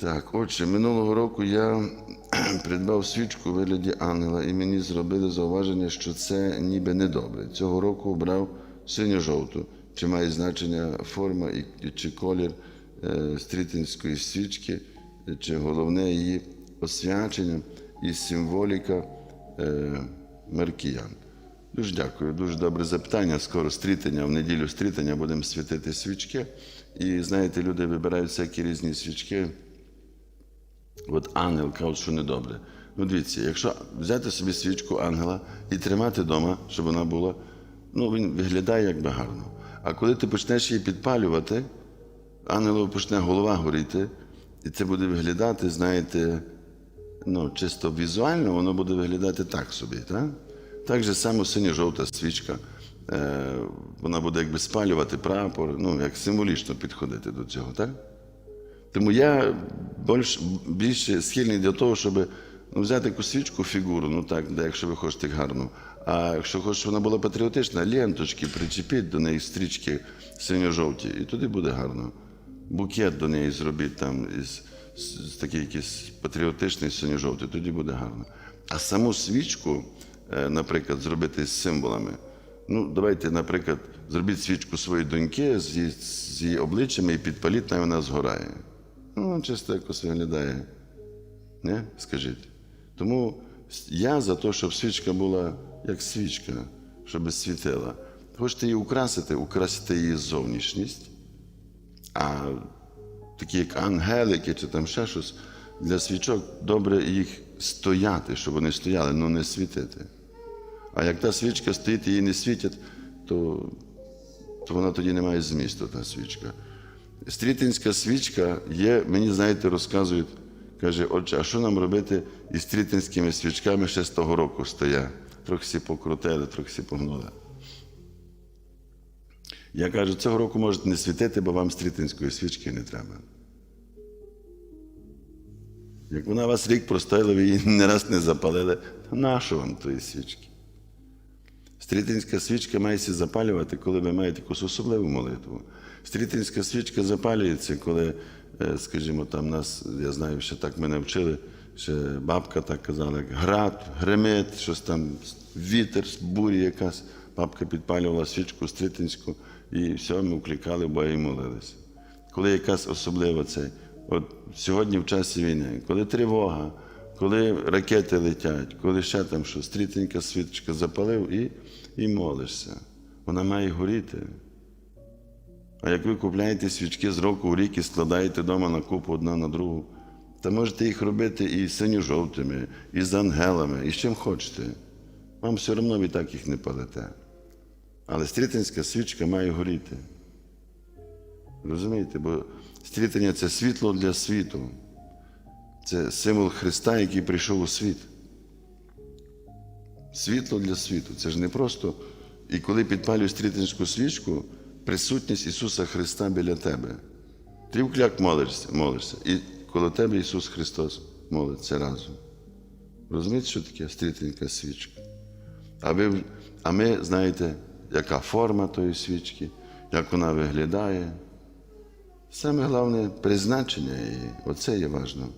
Так, отже, минулого року я придбав свічку у вигляді ангела, і мені зробили зауваження, що це ніби недобре. Цього року обрав синьо-жовту. Чи має значення форма і, чи колір е, стрітинської свічки, чи головне її освячення і символіка е, маркіян. Дуже дякую, дуже добре запитання. Скоро стрітення, в неділю стрітення будемо світити свічки. І знаєте, люди вибирають всякі різні свічки. От ангел кажуть, що недобре. Ну, дивіться, якщо взяти собі свічку ангела і тримати вдома, щоб вона була, ну він виглядає якби гарно. А коли ти почнеш її підпалювати, ангелу почне голова горіти, і це буде виглядати, знаєте, ну, чисто візуально, воно буде виглядати так собі. Так, так же само синьо-жовта свічка. Е, вона буде якби спалювати прапор, ну, як символічно підходити до цього, так? Тому я більш, більше схильний до того, щоб ну, взяти якусь свічку, фігуру, ну так, де, якщо ви хочете гарну. А якщо хочете, щоб вона була патріотична, ленточки причепіть до неї стрічки синьо-жовті, і туди буде гарно. Букет до неї зробіть там із, з, з такий якийсь патріотичний синьо-жовтий, тоді буде гарно. А саму свічку, е, наприклад, зробити з символами. Ну, давайте, наприклад, зробіть свічку своєї доньки з її, з її обличчями і підпаліть, і вона згорає. Ну, чисто якось виглядає. Не? Скажіть. Тому я за те, щоб свічка була як свічка, щоб світила. Хочете її украсити, украсити її зовнішність, а такі як ангелики чи там ще щось, для свічок добре їх стояти, щоб вони стояли, але не світити. А як та свічка стоїть і її не світять, то, то вона тоді не має змісту, та свічка. Стрітинська свічка є, мені, знаєте, розказують, каже, отче, а що нам робити із стрітинськими свічками ще з того року стоять? Трохи покрутили, трохи погнули. Я кажу, цього року можете не світити, бо вам стрітинської свічки не треба. Як вона вас рік простояла, ви її не раз не запалили, то нащо вам тої свічки? Стрітинська свічка мається запалювати, коли ви маєте якусь особливу молитву. Стрітинська свічка запалюється, коли, е, скажімо, там нас, я знаю, ще так мене вчили, ще бабка так казала, як град, гремить, щось там, вітер, буря якась. Бабка підпалювала свічку стрітинську, і все, ми вкликали Бога і молилися. Коли якась особлива це, от сьогодні в часі війни, коли тривога, коли ракети летять, коли ще там що, стрітенька свічка запалив і, і молишся. Вона має горіти. А як ви купляєте свічки з року в рік і складаєте вдома на купу одна на другу, то можете їх робити і синьо-жовтими, і з ангелами, і з чим хочете. Вам все одно ви так їх не палите. Але стрітинська свічка має горіти. Розумієте? Бо стрітення це світло для світу. Це символ Христа, який прийшов у світ. Світло для світу. Це ж не просто. І коли підпалюєш стрітинську свічку, присутність Ісуса Христа біля тебе. Ти вкляк молишся, молишся, і коло тебе Ісус Христос молиться разом. Розумієте, що таке стрітинська свічка? А, ви, а ми знаєте, яка форма тої свічки, як вона виглядає. Саме головне призначення її, оце є важливо.